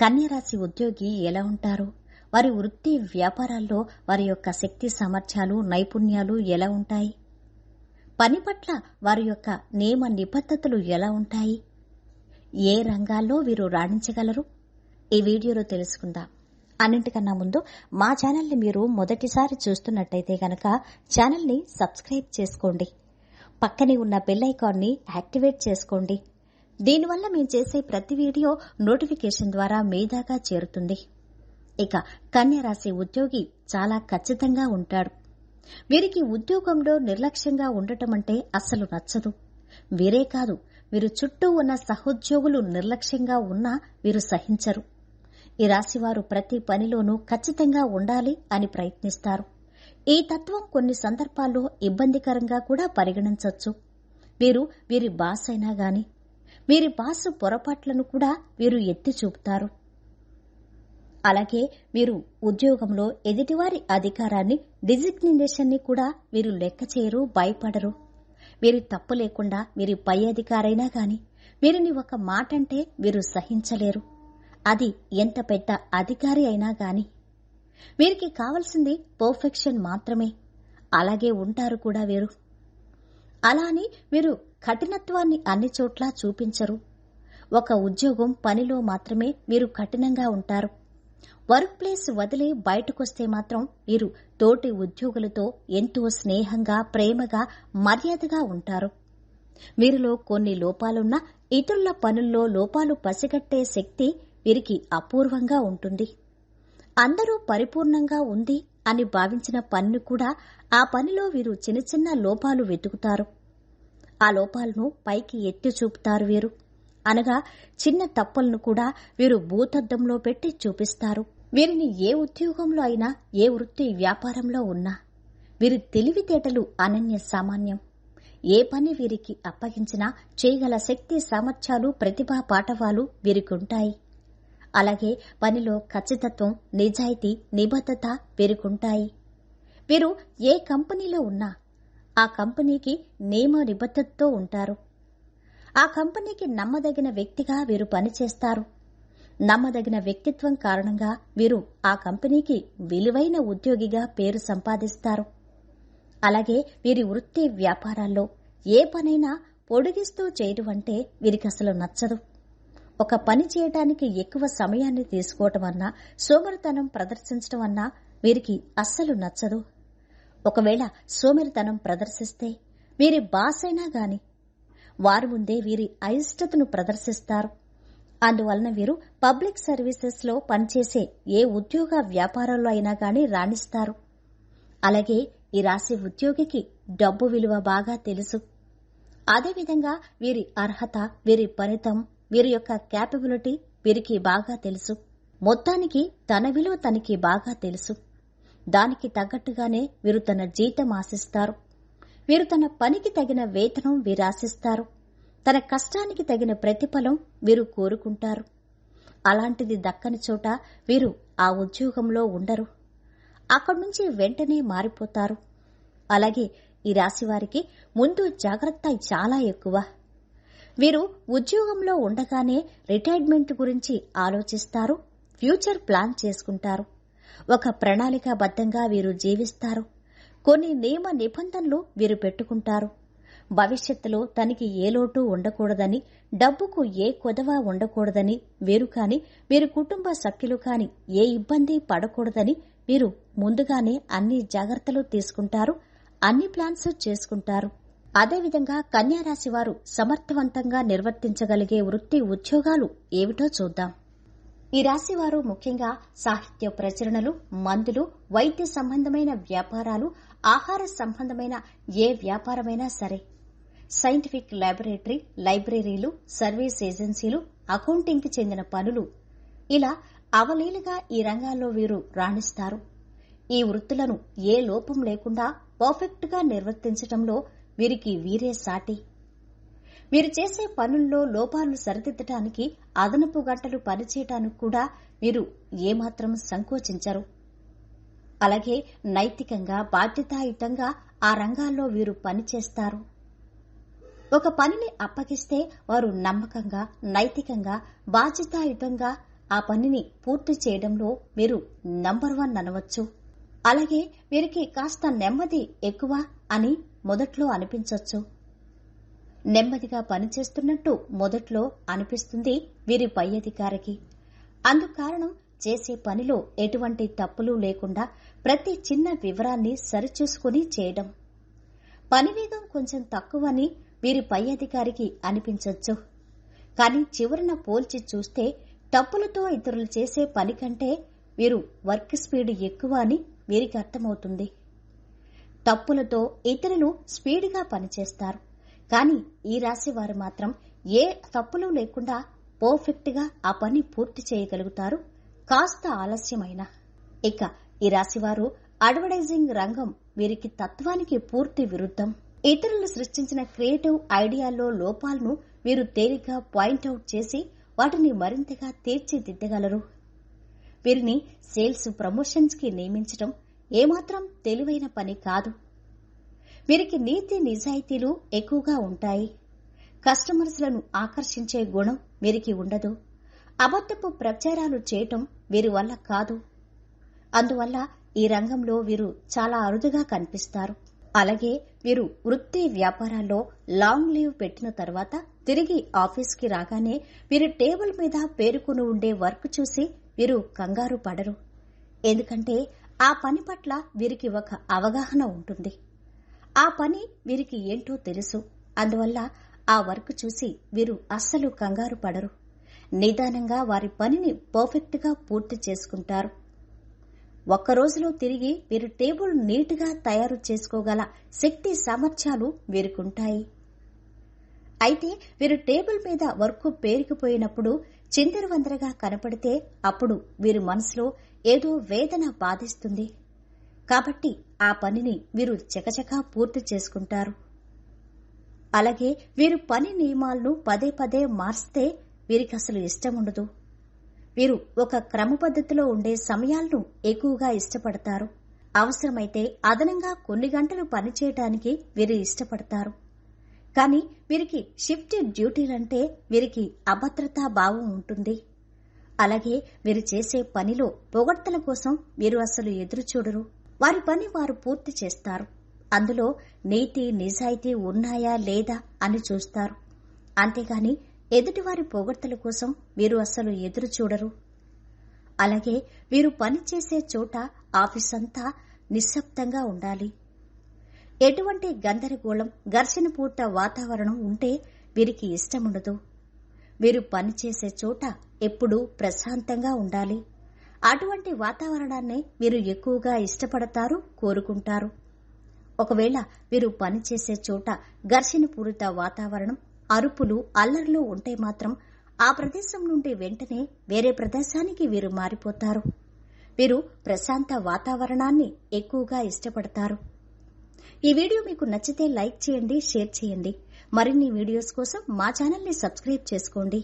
కన్యరాశి ఉద్యోగి ఎలా ఉంటారు? వారి వృత్తి వ్యాపారాల్లో వారి యొక్క శక్తి సామర్థ్యాలు నైపుణ్యాలు ఎలా ఉంటాయి? పని పట్ల వారి యొక్క నియమ నిబద్ధతలు ఎలా ఉంటాయి? ఏ రంగాల్లో వీరు రాణించగలరు? ఈ వీడియోలో తెలుసుకుందాం. అన్నింటికన్నా ముందు మా ఛానల్ని మీరు మొదటిసారి చూస్తున్నట్టయితే గనక ఛానల్ని సబ్స్క్రైబ్ చేసుకోండి. పక్కనే ఉన్న బెల్ ఐకాన్ని యాక్టివేట్ చేసుకోండి. దీనివల్ల మేము చేసే ప్రతి వీడియో నోటిఫికేషన్ ద్వారా మీ దాకా చేరుతుంది. ఇక కన్య రాశి ఉద్యోగి చాలా ఖచ్చితంగా ఉంటాడు. వీరికి ఉద్యోగంలో నిర్లక్ష్యంగా ఉండటం అంటే అస్సలు నచ్చదు. వీరే కాదు వీరు చుట్టూ ఉన్న సహోద్యోగులు నిర్లక్ష్యంగా ఉన్నా వీరు సహించరు. ఈ రాశివారు ప్రతి పనిలోనూ ఖచ్చితంగా ఉండాలి అని ప్రయత్నిస్తారు. ఈ తత్వం కొన్ని సందర్భాల్లో ఇబ్బందికరంగా కూడా పరిగణించవచ్చు వీరు వీరి బాస్ అయినా గాని వీరి బాస్ పొరపాట్లను కూడా వీరు ఎత్తి చూపుతారు. అలాగే వీరు ఉద్యోగంలో ఎదుటివారి అధికారాన్ని డిజిగ్నేషన్ని కూడా వీరు లెక్క చేయరు భయపడరు. వీరి తప్పు లేకుండా వీరి పై అధికారైనా గాని వీరిని ఒక మాట అంటే వీరు సహించలేరు. అది ఎంత పెద్ద అధికారి అయినా గాని. వీరికి కావలసింది పర్ఫెక్షన్ మాత్రమే. అలాగే ఉంటారు కూడా వీరు. అలా అని కఠినత్వాన్ని అన్ని చోట్ల చూపించరు. ఒక ఉద్యోగం పనిలో మాత్రమే మీరు కఠినంగా ఉంటారు. వర్క్ ప్లేస్ వదిలి బయటకొస్తే మాత్రం వీరు తోటి ఉద్యోగులతో ఎంతో స్నేహంగా ప్రేమగా మర్యాదగా ఉంటారు. వీరిలో కొన్ని లోపాలున్నా ఇతరుల పనుల్లో లోపాలు పసిగట్టే శక్తి వీరికి అపూర్వంగా ఉంటుంది. అందరూ పరిపూర్ణంగా ఉంది అని భావించిన పనిని కూడా ఆ పనిలో వీరు చిన్న చిన్న లోపాలు వెతుకుతారు. ఆ లోపాలను పైకి ఎత్తి చూపుతారు వీరు. అనగా చిన్న తప్పులను కూడా వీరు భూతద్దంలో పెట్టి చూపిస్తారు. వీరిని ఏ ఉద్యోగంలో అయినా ఏ వృత్తి వ్యాపారంలో ఉన్నా వీరి తెలివితేటలు అనన్య సామాన్యం. ఏ పని వీరికి అప్పగించినా చేయగల శక్తి సామర్థ్యాలు ప్రతిభా పాఠవాలు వీరికుంటాయి. అలాగే పనిలో ఖచ్చితత్వం నిజాయితీ నిబద్ధత వీరికుంటాయి. వీరు ఏ కంపెనీలో ఉన్నా ఆ కంపెనీకి నియమ నిబద్ధతతో ఉంటారు. ఆ కంపెనీకి నమ్మదగిన వ్యక్తిగా వీరు పనిచేస్తారు. నమ్మదగిన వ్యక్తిత్వం కారణంగా వీరు ఆ కంపెనీకి విలువైన ఉద్యోగిగా పేరు సంపాదిస్తారు. అలాగే వీరి వృత్తి వ్యాపారాల్లో ఏ పనైనా పొడిగిస్తూ చేయడం అంటే వీరికి అసలు నచ్చదు. ఒక పని చేయడానికి ఎక్కువ సమయాన్ని తీసుకోవటం అన్నా సోమరితనం ప్రదర్శించడం అన్నా వీరికి అస్సలు నచ్చదు. ఒకవేళ సోమరితనం ప్రదర్శిస్తే వీరి బాసైనా అయినా గాని. వారి ముందే వీరి అయిష్టతను ప్రదర్శిస్తారు. అందువలన వీరు పబ్లిక్ సర్వీసెస్లో పనిచేసే ఏ ఉద్యోగ వ్యాపారంలో అయినా గాని రాణిస్తారు. అలాగే ఈ రాశి ఉద్యోగికి డబ్బు విలువ బాగా తెలుసు. అదేవిధంగా వీరి అర్హత వీరి ఫలితం వీరి యొక్క క్యాపబిలిటీ వీరికి బాగా తెలుసు. మొత్తానికి తన విలువ తనకి బాగా తెలుసు. దానికి తగ్గట్టుగానే వీరు తన జీతం ఆశిస్తారు. వీరు తన పనికి తగిన వేతనం వీరాశిస్తారు తన కష్టానికి తగిన ప్రతిఫలం వీరు కోరుకుంటారు. అలాంటిది దక్కని చోట వీరు ఆ ఉద్యోగంలో ఉండరు. అక్కడి నుంచి వెంటనే మారిపోతారు. అలాగే ఈ రాశి వారికి ముందు జాగ్రత్త చాలా ఎక్కువ. వీరు ఉద్యోగంలో ఉండగానే రిటైర్మెంట్ గురించి ఆలోచిస్తారు. ఫ్యూచర్ ప్లాన్ చేసుకుంటారు. ఒక ప్రణాళికాబద్ధంగా వీరు జీవిస్తారు. కొన్ని నియమ నిబంధనలు వీరు పెట్టుకుంటారు. భవిష్యత్తులో తనకి ఏ లోటు ఉండకూడదని డబ్బుకు ఏ కొదవ ఉండకూడదని వీరు కాని వీరి కుటుంబ సభ్యులు కాని ఏ ఇబ్బంది పడకూడదని వీరు ముందుగానే అన్ని జాగ్రత్తలు తీసుకుంటారు అన్ని ప్లాన్స్ చేసుకుంటారు. అదేవిధంగా కన్యారాశి వారు సమర్థవంతంగా నిర్వర్తించగలిగే వృత్తి ఉద్యోగాలు ఏమిటో చూద్దాం. ఈ రాశివారు ముఖ్యంగా సాహిత్య ప్రచురణలు మందులు వైద్య సంబంధమైన వ్యాపారాలు ఆహార సంబంధమైన ఏ వ్యాపారమైనా సరే. సైంటిఫిక్ ల్యాబొరేటరీ లైబ్రరీలు సర్వీస్ ఏజెన్సీలు అకౌంటింగ్కి చెందిన పనులు. ఇలా అవలీలుగా ఈ రంగాల్లో వీరు రాణిస్తారు. ఈ వృత్తులను ఏ లోపం లేకుండా పర్ఫెక్ట్గా నిర్వర్తించడంలో వీరికి వీరే సాటి. మీరు చేసే పనుల్లో లోపాలు సరిదిద్దటానికి అదనపు గంటలు పనిచేయటానికి కూడా మీరు ఏమాత్రం సంకోచించరు. అలాగే నైతికంగా బాధ్యతాయుతంగా ఆ రంగాల్లో వీరు పనిచేస్తారు. ఒక పనిని అప్పగిస్తే వారు నమ్మకంగా నైతికంగా బాధ్యతాయుతంగా ఆ పనిని పూర్తి చేయడంలో మీరు నంబర్ వన్ అనవచ్చు. అలాగే వీరికి కాస్త నెమ్మది ఎక్కువ అని మొదట్లో అనిపించవచ్చు నెమ్మదిగా పనిచేస్తున్నట్టు మొదట్లో అనిపిస్తుంది వీరి పై అధికారికి. అందుకారణం చేసే పనిలో ఎటువంటి తప్పులు లేకుండా ప్రతి చిన్న వివరాన్ని సరిచూసుకుని చేయడం. పని వేగం కొంచెం తక్కువని వీరి పై అధికారికి అనిపించవచ్చు కానీ చివరన పోల్చి చూస్తే తప్పులతో ఇతరులు చేసే పని కంటే వీరు వర్క్ స్పీడ్ ఎక్కువ అని వీరికి అర్థమవుతుంది. తప్పులతో ఇతరులు స్పీడ్గా పనిచేస్తారు. కానీ ఈ రాశి వారు మాత్రం ఏ తప్పులు లేకుండా పర్ఫెక్ట్గా ఆ పని పూర్తి చేయగలుగుతారు? కాస్త ఆలస్యమైన. ఇక ఈ రాశివారు అడ్వర్టైజింగ్ రంగం వీరికి తత్వానికి పూర్తి విరుద్ధం. ఇతరులు సృష్టించిన క్రియేటివ్ ఐడియాల్లో లోపాలను వీరు తేలిగ్గా పాయింట్అవుట్ చేసి వాటిని మరింతగా తీర్చిదిద్దగలరు. వీరిని సేల్స్ ప్రమోషన్స్కి నియమించడం ఏమాత్రం తెలివైన పని కాదు. వీరికి నీతి నిజాయితీలు ఎక్కువగా ఉంటాయి. కస్టమర్స్లను ఆకర్షించే గుణం వీరికి ఉండదు. అబద్ధపు ప్రచారాలు చేయటం వీరి వల్ల కాదు. అందువల్ల ఈ రంగంలో వీరు చాలా అరుదుగా కనిపిస్తారు. అలాగే వీరు వృత్తి వ్యాపారాల్లో లాంగ్ లీవ్ పెట్టిన తర్వాత తిరిగి ఆఫీస్కి రాగానే వీరి టేబుల్ మీద పేరుకుని ఉండే వర్క్ చూసి వీరు కంగారు పడరు. ఎందుకంటే ఆ పని పట్ల వీరికి ఒక అవగాహన ఉంటుంది. ఆ పని వీరికి ఏంటో తెలుసు. అందువల్ల ఆ వర్క్ చూసి వీరు అస్సలు కంగారు పడరు. నిదానంగా వారి పనిని పర్ఫెక్ట్గా పూర్తి చేసుకుంటారు. ఒక్క రోజులో తిరిగి వీరు టేబుల్ నీట్గా తయారు చేసుకోగల శక్తి సామర్థ్యాలు వీరికుంటాయి. అయితే వీరు టేబుల్ మీద వర్క్ పేరుకుపోయినప్పుడు చిందరవందరగా కనపడితే అప్పుడు వీరి మనసులో ఏదో వేదన బాధిస్తుంది. కాబట్టి ఆ పనిని వీరు చకచకా పూర్తి చేసుకుంటారు. అలాగే వీరు పని నియమాలను పదే పదే మార్స్తే వీరికి అసలు ఇష్టం ఉండదు. వీరు ఒక క్రమ పద్ధతిలో ఉండే సమయాలను ఎక్కువగా ఇష్టపడతారు. అవసరమైతే అదనంగా కొన్ని గంటలు పనిచేయటానికి వీరు ఇష్టపడతారు. కానీ వీరికి షిఫ్ట్ డ్యూటీలంటే వీరికి అభద్రతా భావం ఉంటుంది. అలాగే వీరు చేసే పనిలో పొగడ్తల కోసం వీరు అసలు ఎదురు చూడరు వారి పని వారు పూర్తి చేస్తారు. అందులో నీతి నిజాయితీ ఉన్నాయా లేదా అని చూస్తారు. అంతేగాని ఎదుటివారి పొగడ్తల కోసం వీరు అస్సలు ఎదురు చూడరు. అలాగే వీరు పనిచేసే చోట ఆఫీస్ అంతా నిశ్శబ్దంగా ఉండాలి. ఎటువంటి గందరగోళం ఘర్షణ పూర్త వాతావరణం ఉంటే వీరికి ఇష్టముండదు. వీరు పనిచేసే చోట ఎప్పుడూ ప్రశాంతంగా ఉండాలి. అటువంటి వాతావరణాన్ని మీరు ఎక్కువగా ఇష్టపడతారు కోరుకుంటారు. ఒకవేళ మీరు పనిచేసే చోట ఘర్షణపూరిత వాతావరణం అరుపులు అల్లర్లు ఉంటే మాత్రం ఆ ప్రదేశం నుండి వెంటనే వేరే ప్రదేశానికి వీరు మారిపోతారు. వీరు ప్రశాంత వాతావరణాన్ని ఎక్కువగా ఇష్టపడతారు. ఈ వీడియో మీకు నచ్చితే లైక్ చేయండి షేర్ చేయండి. మరిన్ని వీడియోస్ కోసం మా ఛానల్ని సబ్స్క్రైబ్ చేసుకోండి.